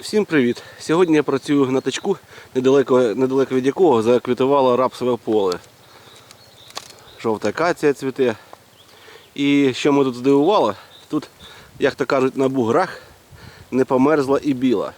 Всім привіт! Сьогодні я працюю на тачку, недалеко, недалеко від якого заквітувало рапсове поле. Жовта акація цвіте. І що мене тут здивувало, тут, як то кажуть, на буграх не померзла і біла.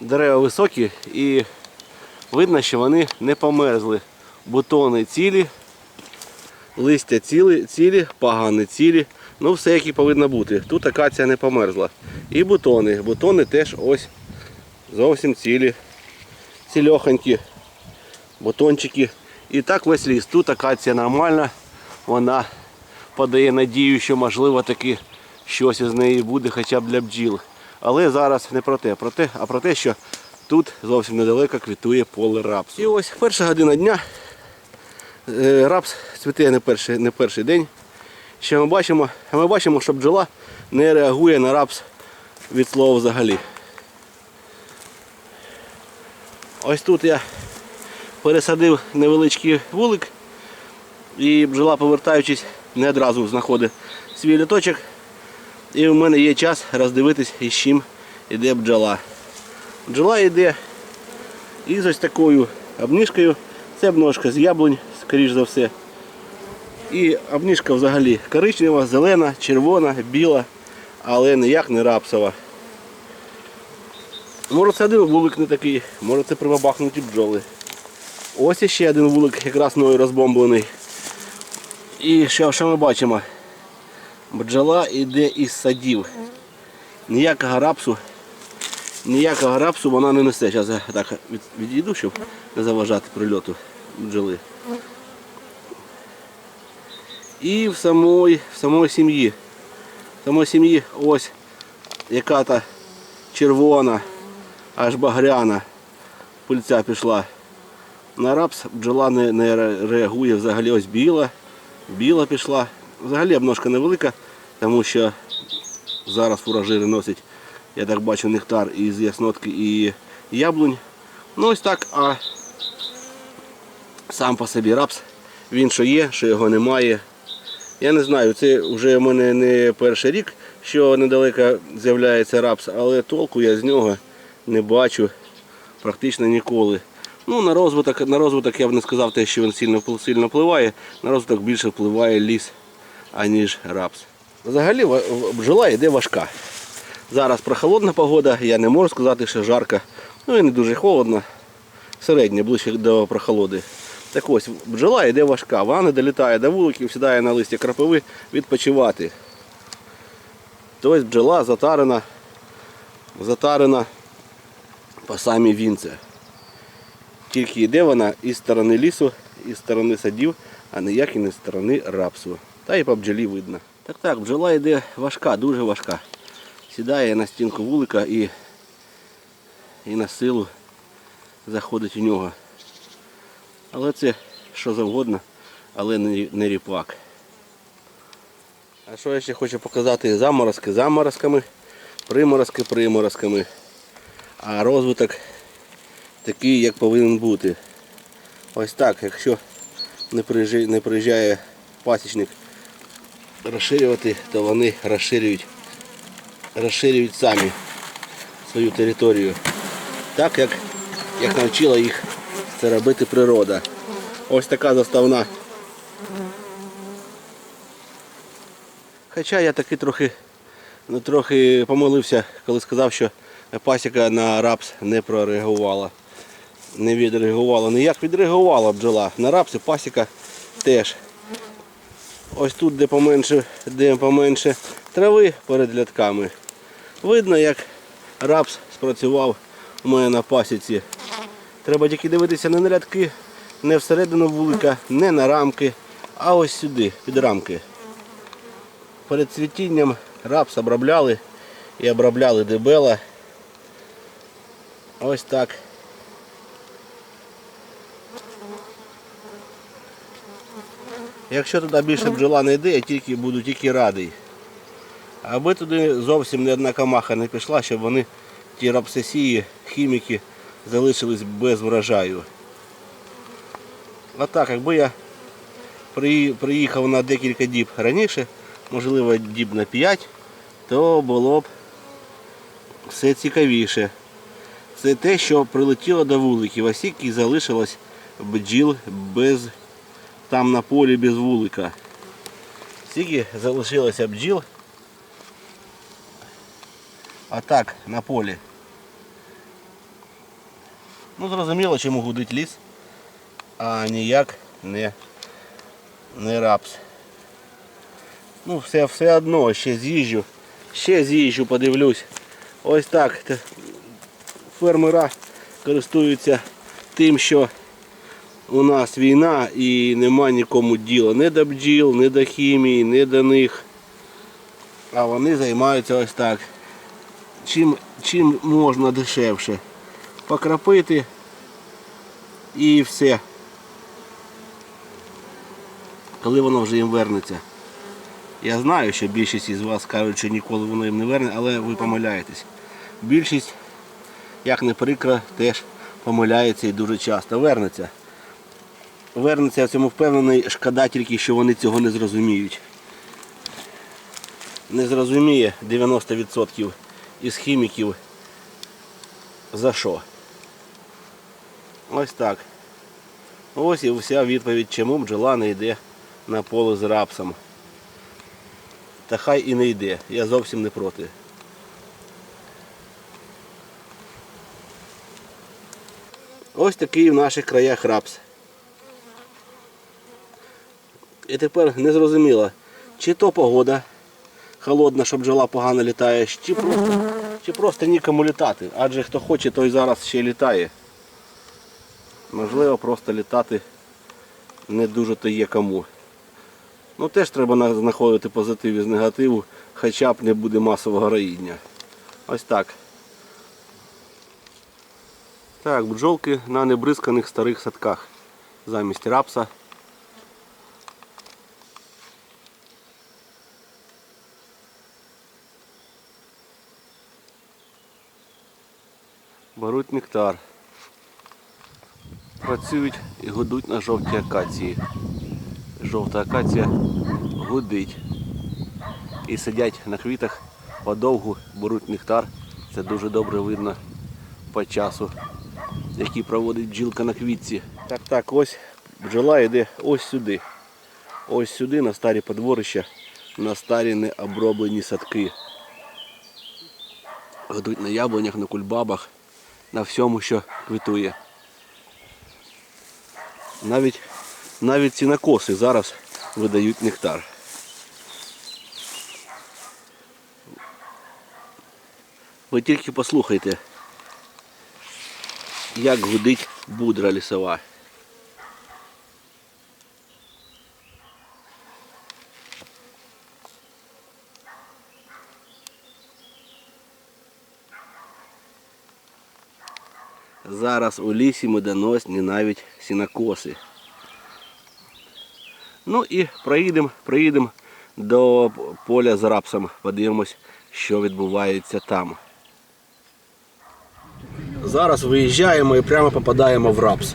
Дерева високі і видно, що вони не померзли. Бутони цілі, листя цілі, цілі, пагани цілі. Ну все як і повинно бути. Тут акація не померзла. І бутони. Бутони теж ось зовсім цілі, цільохонькі, бутончики. І так весь ліс. Тут акація нормальна, вона подає надію, що можливо таки щось із неї буде хоча б для бджіл. Але зараз не про те, про те, а про те, що тут зовсім недалеко квітує поле рапсу. І ось перша година дня. Е, Рапс цвіте не перший, не перший день. Що ми бачимо? Ми бачимо, що бджола не реагує на рапс від слова взагалі. Ось тут я пересадив невеличкий вулик і бджола, повертаючись, не одразу знаходить свій літочок. І в мене є час роздивитись, із чим йде бджола. Бджола йде із ось такою обніжкою. Це обножка з яблунь, скоріш за все. І обніжка взагалі коричнева, зелена, червона, біла, але ніяк не рапсова. Може це один вулик не такий, може це прибабахнуті бджоли. Ось іще один вулик якраз мною розбомблений. І що, що ми бачимо? Бджола йде із садів. Ніякого рапсу, ніякого рапсу вона не несе. Зараз я так відійду, щоб не заважати прильоту бджоли. І в самої, в самої сім'ї. В самої сім'ї ось яка та червона, аж багряна пильця пішла. На рапс бджола не, не реагує взагалі ось біла, біла пішла. Взагалі обножка невелика, тому що зараз фуражири носять, я так бачу, нектар із яснотки і яблунь. Ну ось так, а сам по собі рапс, він що є, що його немає. Я не знаю, це вже в мене не перший рік, що недалеко з'являється рапс, але толку я з нього не бачу практично ніколи. Ну, на розвиток, на розвиток я б не сказав те, що він сильно, сильно впливає, на розвиток більше впливає ліс, аніж рапс. Взагалі бджола йде важка. Зараз прохолодна погода, я не можу сказати, що жарко. Ну і не дуже холодно. Середнє, ближче до прохолоди. Так ось, бджола йде важка, вона не долітає до вуликів, сідає на листя крапиви відпочивати. Тобто бджола затарена, затарена по самі вінце. Тільки йде вона із сторони лісу, із сторони садів, а ніяк і не з сторони рапсу. Та і по бджолі видно. Так так, бджола йде важка, дуже важка. Сідає на стінку вулика і, і на силу заходить у нього. Але це що завгодно, але не, ріпак. А що я ще хочу показати? Заморозки заморозками, приморозки приморозками. А розвиток такий, як повинен бути. Ось так, якщо не приїжджає, пасічник розширювати, то вони розширюють, розширюють самі свою територію. Так як, як навчила їх це робити природа. Ось така заставна. Хоча я таки трохи, ну, трохи помилився, коли сказав, що пасіка на рапс не прореагувала. Не відреагувала. Ніяк відреагувала бджола. На рапсі пасіка теж. Ось тут, де поменше, де поменше трави перед рядками. Видно, як рапс спрацював у мене на пасіці. Треба тільки дивитися не на рядки, не всередину вулика, не на рамки, а ось сюди, під рамки. Перед цвітінням рапс обробляли і обробляли дебела. Ось так. Якщо туди більше бджола не йде, я тільки буду тільки радий. Аби туди зовсім не одна камаха не пішла, щоб вони ті рапсесії, хіміки залишились без врожаю. А так, якби я приїхав на декілька діб раніше, можливо діб на 5, то було б все цікавіше. Це те, що прилетіло до вуликів, а скільки залишилось бджіл без там на полі без вулика. Скільки залишилося бджіл. А так, на полі. Ну зрозуміло, чому гудить ліс, а ніяк не, не рапс. Ну, все, все одно ще з'їжджу. Ще з'їжджу, подивлюсь. Ось так. Фермера користуються тим, що у нас війна і нема нікому діла. Не до бджіл, не до хімії, не до них. А вони займаються ось так. Чим, чим можна дешевше. Покрапити і все. Коли воно вже їм вернеться. Я знаю, що більшість із вас кажуть, що ніколи воно їм не верне, але ви помиляєтесь. Більшість, як не прикро, теж помиляється і дуже часто вернеться. Вернеться, я в цьому впевнений, шкода тільки, що вони цього не зрозуміють. Не зрозуміє 90% із хіміків за що. Ось так. Ось і вся відповідь, чому бджола не йде на поле з рапсом. Та хай і не йде, я зовсім не проти. Ось такий в наших краях рапс. І тепер не зрозуміло, чи то погода холодна, що бджола погано літає, чи просто, чи просто нікому літати. Адже хто хоче, той зараз ще літає. Можливо, просто літати не дуже то є кому. Ну теж треба знаходити позитив із негативу, хоча б не буде масового роїння. Ось так. Так, бджолки на небризканих старих садках. Замість рапса. Беруть нектар. Працюють і гудуть на жовтій акації. Жовта акація гудить. І сидять на квітах подовгу, беруть нектар. Це дуже добре видно по часу, який проводить бджілка на квітці. Так, так, ось бджола йде ось сюди. Ось сюди, на старі подворища, на старі необроблені садки. Годуть на яблунях, на кульбабах, на всьому, що квітує. Навіть, навіть ці накоси зараз видають нектар. Ви тільки послухайте, як гудить будра лісова. Зараз у лісі медоносні навіть сінокоси. Ну і проїдемо, проїдемо до поля з рапсом, подивимось, що відбувається там. Зараз виїжджаємо і прямо попадаємо в рапс.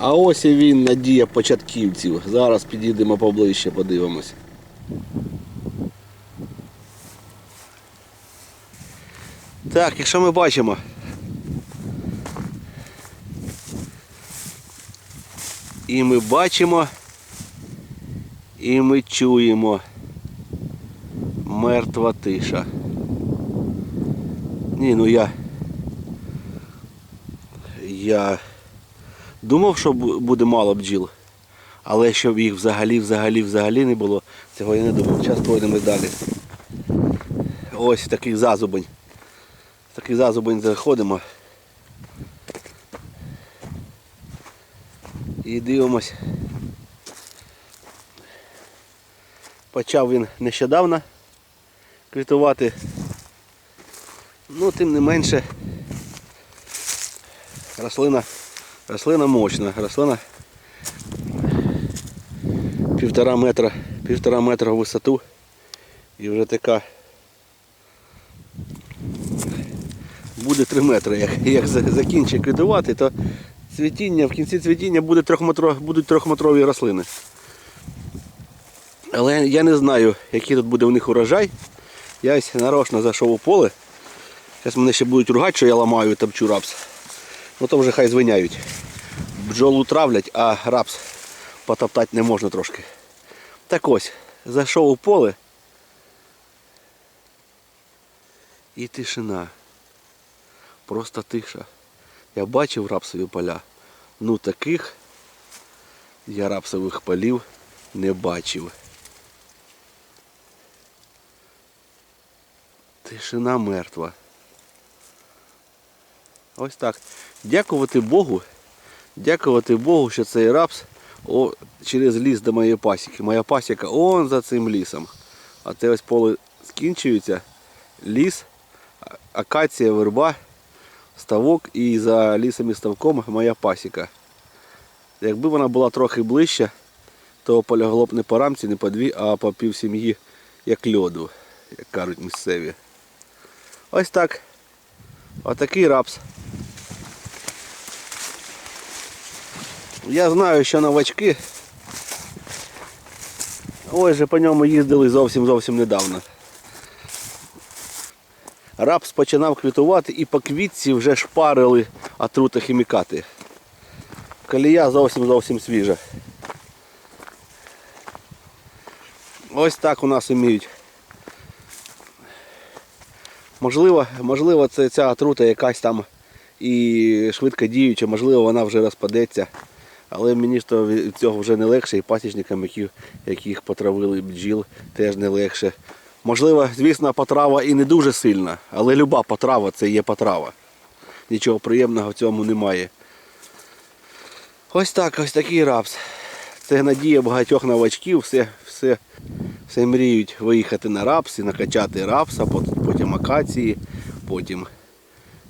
А ось і він надія початківців. Зараз підійдемо поближче, подивимось. Так, і що ми бачимо? І ми бачимо, і ми чуємо мертва тиша. Ні, ну я. Я думав, що буде мало бджіл. Але щоб їх взагалі, взагалі, взагалі не було, цього я не думав. Зараз пройдемо далі. Ось такий зазубень. Такий зазубень заходимо. І дивимось. Почав він нещодавно квітувати. Ну, тим не менше, рослина, рослина мощна, рослина півтора метра, півтора метра в висоту і вже така буде 3 метри. Як, як закінчить квітувати, то цвітіння, в кінці цвітіння буде трьохметро, будуть трьохметрові рослини. Але я не знаю, який тут буде у них урожай. Я ось нарочно зайшов у поле. Зараз мене ще будуть ругати, що я ламаю і топчу рапс. Ну то вже хай звиняють. Бджолу травлять, а рапс потоптати не можна трошки. Так ось, зайшов у поле. І тишина. Просто тиша. Я бачив рапсові поля. Ну таких я рапсових полів не бачив. Тишина мертва. Ось так. Дякувати Богу. Дякувати Богу, що цей рапс о, через ліс до моєї пасіки. Моя пасіка он за цим лісом. А це ось поле скінчується. Ліс, акація, верба, ставок і за лісом і ставком моя пасіка. Якби вона була трохи ближче, то полягло б не по рамці, не по дві, а по пів сім'ї, як льоду, як кажуть місцеві. Ось так. Отакий рапс. Я знаю, що новачки. Ось же по ньому їздили зовсім зовсім недавно. Рапс починав квітувати і по квітці вже шпарили отрутохімікати. Колія зовсім зовсім свіжа. Ось так у нас вміють. Можливо, можливо, це ця отрута якась там і швидко діюча, можливо, вона вже розпадеться. Але мені ж від цього вже не легше, і пасічникам, які, яких потравили бджіл, теж не легше. Можливо, звісно, потрава і не дуже сильна, але люба потрава це є потрава. Нічого приємного в цьому немає. Ось так, ось такий рапс. Це надія багатьох новачків, все, все, все мріють виїхати на рапс і накачати рапса, потім акації, потім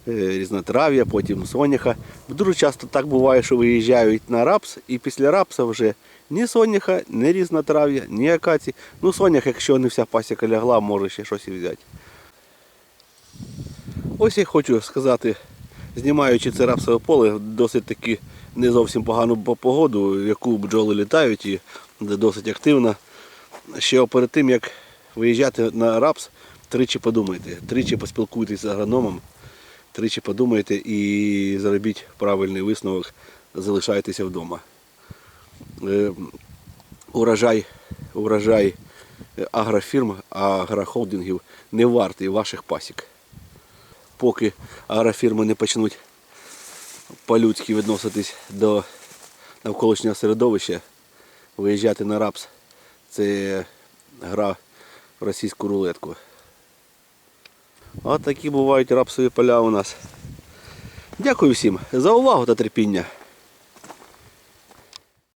різнотрав'я, потім соняха. Дуже часто так буває, що виїжджають на рапс і після рапса вже ні соняха, ні різнотрав'я, ні акації. Ну, сонях, якщо не вся пасіка лягла, може ще щось і взяти. Ось я хочу сказати, знімаючи це рапсове поле, досить таки не зовсім погану погоду, в яку бджоли літають і досить активно. Ще перед тим, як виїжджати на рапс, тричі подумайте, тричі поспілкуйтесь з агрономом, тричі подумайте і зробіть правильний висновок, залишайтеся вдома. Е, Урожай, урожай е, агрофірм, агрохолдингів не вартий ваших пасік. Поки агрофірми не почнуть по-людськи відноситись до навколишнього середовища, виїжджати на рапс це гра в російську рулетку. От такі бувають рапсові поля у нас. Дякую всім за увагу та терпіння.